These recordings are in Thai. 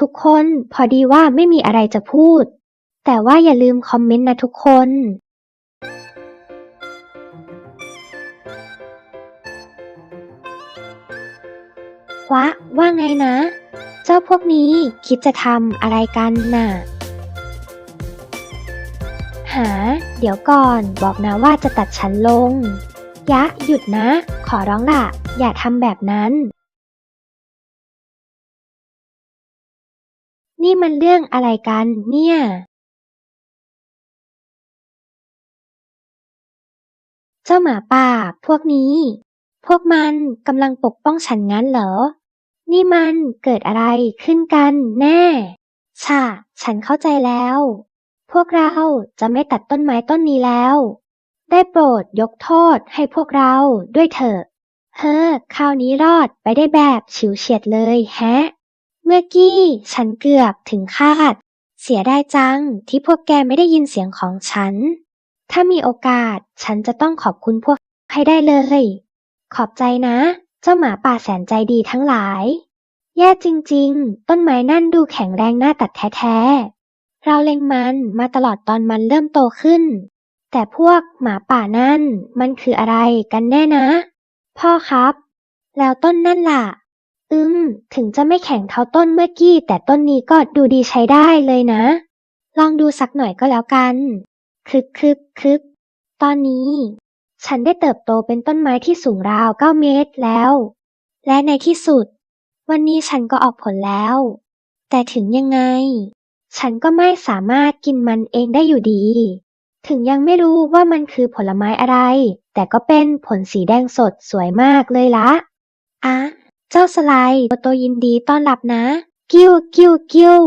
ทุกคนพอดีว่าไม่มีอะไรจะพูด แต่ว่าอย่าลืมคอมเมนต์นะทุกคนวะว่าไงนะ เจ้าพวกนี้คิดจะทำอะไรกันน่ะ หา เดี๋ยวก่อนบอกนะว่าจะตัดฉันลง ยะ หยุดนะ ขอร้องล่ะ อย่าทำแบบนั้น นี่มันเรื่องอะไรกันเนี่ยเจ้าหมาป่า พวกนี้ พวกมันกำลังปกป้องฉันงั้นเหรอ นี่มันเกิดอะไรขึ้นกันแน่ช่ะฉันเข้าใจแล้ว พวกเราจะไม่ตัดต้นไม้ต้นนี้แล้ว ได้โปรดยกโทษให้พวกเราด้วยเถอะ เฮ้อ คราวนี้รอดไปได้แบบฉิวเฉียดเลยแฮะ เมื่อกี้ ฉันเกือบถึงคาด เสียไดายจังที่พวกแกไม่ได้ยินเสียงของฉัน ถ้ามีโอกาสฉันจะต้องขอบคุณพวกให้ได้เลย ขอบใจนะ เจ้าหมาป่าแสนใจดีทั้งหลาย แย่จริง ๆ ต้นไม้นั่นดูแข็งแรงน่าตัดแท้ๆ เราเล็งมันมาตลอดตอนมันเริ่มโตขึ้น แต่พวกหมาป่านั่นมันคืออะไรกันแน่นะ พ่อครับ แล้วต้นนั่นล่ะ อืม ถึงจะไม่แข็งเท่าต้นเมื่อกี้ แต่ต้นนี้ก็ดูดีใช้ได้เลยนะ ลองดูสักหน่อยก็แล้วกัน คึกคึกคึก ตอนนี้ ฉันได้เติบโตเป็นต้นไม้ที่สูงราวเก้าเมตรแล้ว และในที่สุด วันนี้ฉันก็ออกผลแล้ว แต่ถึงยังไง ฉันก็ไม่สามารถกินมันเองได้อยู่ดี ถึงยังไม่รู้ว่ามันคือผลไม้อะไร แต่ก็เป็นผลสีแดงสดสวยมากเลยละอะ เจ้าสไลด์โตยินดีต้อนรับนะ กิ้วกิ้วกิ้ว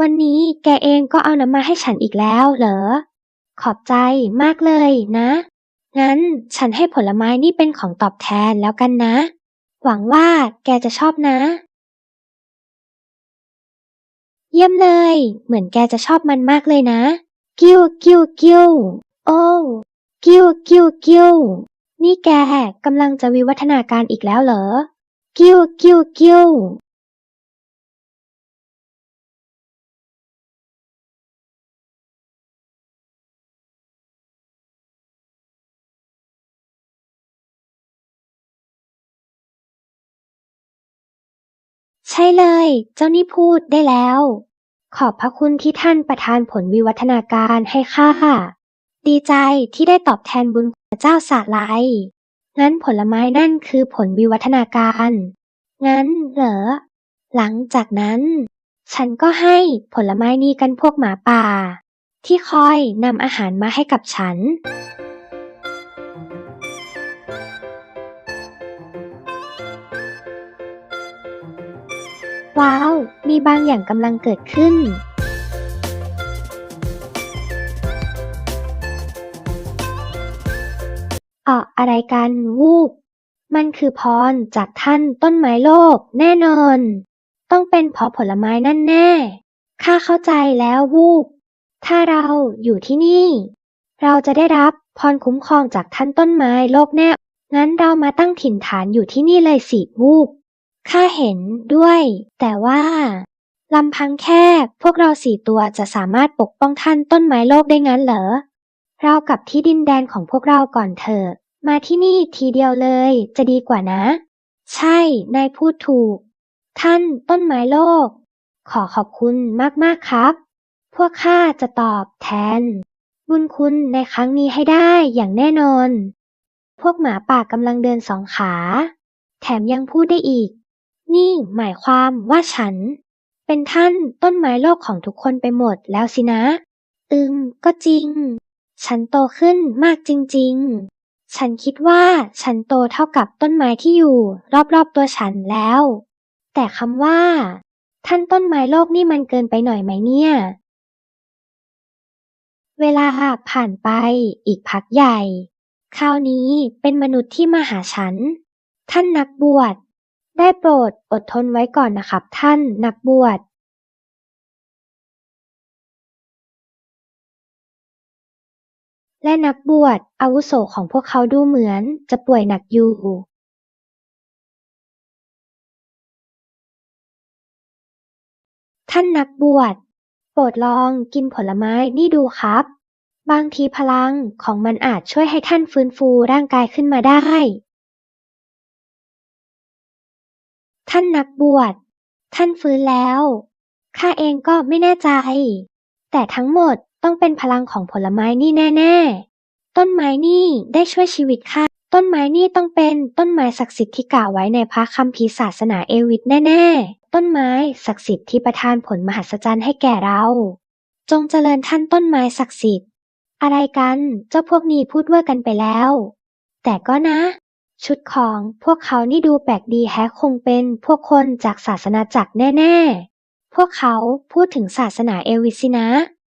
วันนี้แกเองก็เอาน้ำมาให้ฉันอีกแล้วเหรอ ขอบใจมากเลยนะ งั้นฉันให้ผลไม้นี่เป็นของตอบแทนแล้วกันนะ หวังว่าแกจะชอบนะ เยี่ยมเลย เหมือนแกจะชอบมันมากเลยนะ กิ้วกิ้วกิ้วโอ้กิ้วกิ้วกิ้วนี่แกกำลังจะวิวัฒนาการอีกแล้วเหรอ กิ้วกิ้วกิ้วใช่เลย เจ้านี่พูดได้แล้ว ขอบพระคุณที่ท่านประทานผลวิวัฒนาการให้ข้า ดีใจที่ได้ตอบแทนบุญพระเจ้าสาไล งั้นผลไม้นั่นคือผลวิวัฒนาการ งั้นเหรอ หลังจากนั้น ฉันก็ให้ผลไม้นี้กันพวกหมาป่า ที่คอยนำอาหารมาให้กับฉันว้าว มีบางอย่างกำลังเกิดขึ้น อะอะไรกัน วูบ มันคือพรจากท่านต้นไม้โลก แน่นอน ต้องเป็นเพราะผลไม้นั่นแน่ ข้าเข้าใจแล้ววูบ ถ้าเราอยู่ที่นี่ เราจะได้รับพรคุ้มครองจากท่านต้นไม้โลกแน่ งั้นเรามาตั้งถิ่นฐานอยู่ที่นี่เลยสิวูบ ข้าเห็นด้วย แต่ว่าลำพังแค่พวกเราสี่ตัวจะสามารถปกป้องท่านต้นไม้โลกได้งั้นเหรอ เรากลับที่ดินแดนของพวกเราก่อนเถอะ มาที่นี่ทีเดียวเลย จะดีกว่านะ ใช่ นายพูดถูก ท่านต้นไม้โลก ขอขอบคุณมากๆครับ พวกข้าจะตอบแทน บุญคุณในครั้งนี้ให้ได้อย่างแน่นอน พวกหมาป่ากำลังเดินสองขา แถมยังพูดได้อีก นี่หมายความว่าฉัน เป็นท่านต้นไม้โลกของทุกคนไปหมดแล้วสินะ อืม ก็จริง ฉันโตขึ้นมากจริง ๆ ฉันคิดว่าฉันโตเท่ากับต้นไม้ที่อยู่ รอบๆตัวฉันแล้ว แต่คำว่า ท่านต้นไม้โลกนี่มันเกินไปหน่อยไหมเนี่ย เวลาผ่านไปอีกพักใหญ่ คราวนี้เป็นมนุษย์ที่มาหาฉัน ท่านนักบวช ได้โปรดอดทนไว้ก่อนนะครับท่านนักบวช และนักบวชอาวุโสของพวกเขาดูเหมือนจะป่วยหนักอยู่ท่านนักบวช โปรดลองกินผลไม้นี่ดูครับ บางทีพลังของมันอาจช่วยให้ท่านฟื้นฟูร่างกายขึ้นมาได้ ท่านนักบวช ท่านฟื้นแล้ว ข้าเองก็ไม่แน่ใจ แต่ทั้งหมด ต้องเป็นพลังของผลไม้นี่แน่ๆ ต้นไม้นี่ได้ช่วยชีวิตข้า ต้นไม้นี่ต้องเป็นต้นไม้ศักดิ์สิทธิ์ที่กล่าวไว้ในพระคัมภีร์ศาสนาเอวิทแน่ๆ ต้นไม้ศักดิ์สิทธิ์ที่ประทานผลมหัศจรรย์ให้แก่เรา จงเจริญท่านต้นไม้ศักดิ์สิทธิ์ อะไรกัน เจ้าพวกนี้พูดเว่อกันไปแล้ว แต่ก็นะ ชุดของพวกเขานี่ดูแปลกดีแฮะคงเป็นพวกคนจากศาสนาจักรแน่ๆ พวกเขาพูดถึงศาสนาเอวิสสินะ